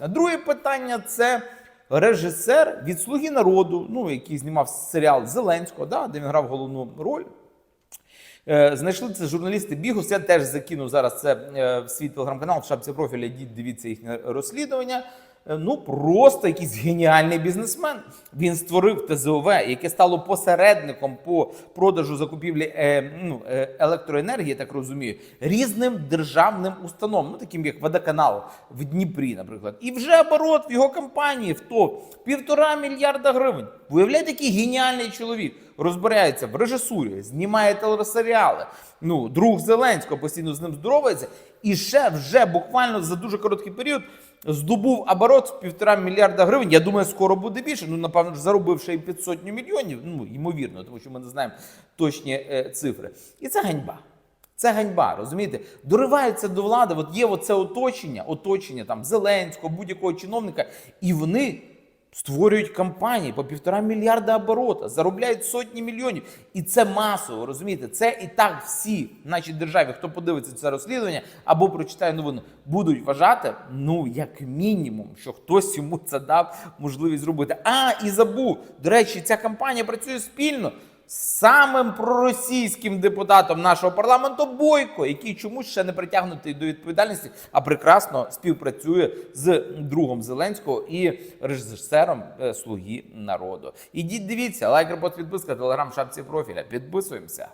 А друге питання це режисер від Слуги народу, ну який знімав серіал Зеленського, да, де він грав головну роль. Е, Знайшли це журналісти Бігус. Я теж закинув зараз це е, в свій телеграм-канал в шапці профіля. Йдіть, дивіться їхнє розслідування. Е, Ну просто якийсь геніальний бізнесмен. Він створив ТЗОВ, яке стало посередником по продажу закупівлі е, ну, е, електроенергії, так розумію, різним державним установам, ну таким як водоканал в Дніпрі, наприклад. І вже оборот в його компанії в то півтора мільярда гривень. Виявляєте, який геніальний чоловік розбирається в режисурі, знімає телесеріали. Ну, друг Зеленського постійно з ним здоровається, і ще вже буквально за дуже короткий період здобув оборот в півтора мільярда гривень. Я думаю, скоро буде більше. Ну, напевно, ж заробив ще й під мільйонів. Ну, ймовірно, тому що ми не знаємо точні е, цифри. І це ганьба. Це ганьба, розумієте? Дориваються до влади. От є оце оточення, оточення там Зеленського, будь-якого чиновника, і вони створюють компанії по півтора мільярда оборота, заробляють сотні мільйонів. І це масово, розумієте? Це і так всі в нашій державі, хто подивиться це розслідування або прочитає новини, будуть вважати, ну як мінімум, що хтось йому це дав можливість зробити. А і забув. До речі, ця компанія працює спільно самим проросійським депутатом нашого парламенту Бойко, який чомусь ще не притягнутий до відповідальності, а прекрасно співпрацює з другом Зеленського і режисером е, Слуги народу. Ідіть, дивіться, лайк, репост, підписка, телеграм, шапці профіля. Підписуємося.